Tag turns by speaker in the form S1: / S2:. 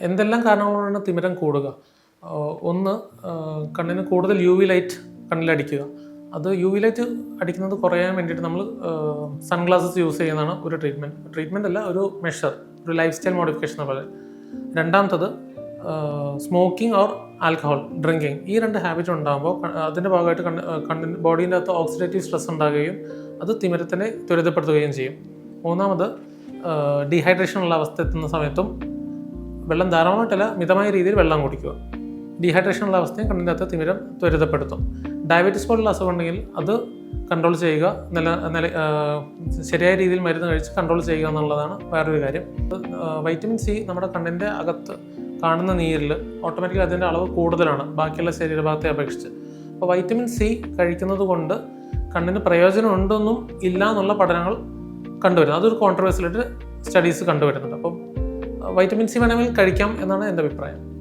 S1: എന്തെല്ലാം കാരണങ്ങളാണ് തിമിരം കൂടുക? ഒന്ന് കണ്ണിന് കൂടുതൽ യു വി ലൈറ്റ് കണ്ണിലടിക്കുക. അത് യു വി ലൈറ്റ് അടിക്കുന്നത് കുറയാൻ വേണ്ടിയിട്ട് നമ്മൾ സൺഗ്ലാസസ് യൂസ് ചെയ്യുന്നതാണ് ഒരു ട്രീറ്റ്മെന്റ് ട്രീറ്റ്മെന്റ് അല്ല ഒരു മെഷർ ഒരു ലൈഫ് സ്റ്റൈൽ മോഡിഫിക്കേഷൻ പോലെ. രണ്ടാമത്തത് സ്മോക്കിംഗ് ഓർ ആൽക്കഹോൾ ഡ്രിങ്കിങ് ഈ രണ്ട് ഹാബിറ്റ് ഉണ്ടാകുമ്പോൾ അതിന്റെ ഭാഗമായിട്ട് കണ്ണ് കണ്ണിന് ബോഡീന്റെ അകത്ത് ഓക്സിഡേറ്റീവ് സ്ട്രെസ് ഉണ്ടാകുകയും അത് തിമിരത്തിനെ ത്വരിതപ്പെടുത്തുകയും ചെയ്യും. മൂന്നാമത് ഡീഹൈഡ്രേഷൻ ഉള്ള അവസ്ഥ എത്തുന്ന സമയത്തും വെള്ളം ധാരാളമായിട്ടല്ല മിതമായ രീതിയിൽ വെള്ളം കുടിക്കുക. ഡീഹൈഡ്രേഷൻ ഉള്ള അവസ്ഥയും കണ്ണിന്റെ അകത്ത് തിമിരം ത്വരിതപ്പെടുത്തും. ഡയബറ്റീസ് പോലുള്ള അസുഖം ഉണ്ടെങ്കിൽ അത് കൺട്രോൾ ചെയ്യുക നല്ല നില ശരിയായ രീതിയിൽ മരുന്ന് കഴിച്ച് കൺട്രോൾ ചെയ്യുക എന്നുള്ളതാണ് വേറൊരു കാര്യം. വൈറ്റമിൻ സി നമ്മുടെ കണ്ണിന്റെ അകത്ത് കാണുന്ന നീരിൽ ഓട്ടോമാറ്റിക്കലി അതിന്റെ അളവ് കൂടുതലാണ് ബാക്കിയുള്ള ശരീരഭാഗത്തെ അപേക്ഷിച്ച്. അപ്പോൾ വൈറ്റമിൻ സി കഴിക്കുന്നത് കൊണ്ട് കണ്ണിന് പ്രയോജനം ഉണ്ടെന്നും ഇല്ല എന്നുള്ള പഠനങ്ങൾ കണ്ടുവരുന്നത് അതൊരു കോൺട്രവേഴ്സിലായിട്ട് സ്റ്റഡീസ് കണ്ടുവരുന്നുണ്ട്. അപ്പം വൈറ്റമിൻ സി വേണമെങ്കിൽ കഴിക്കാം എന്നാണ് എന്റെ അഭിപ്രായം.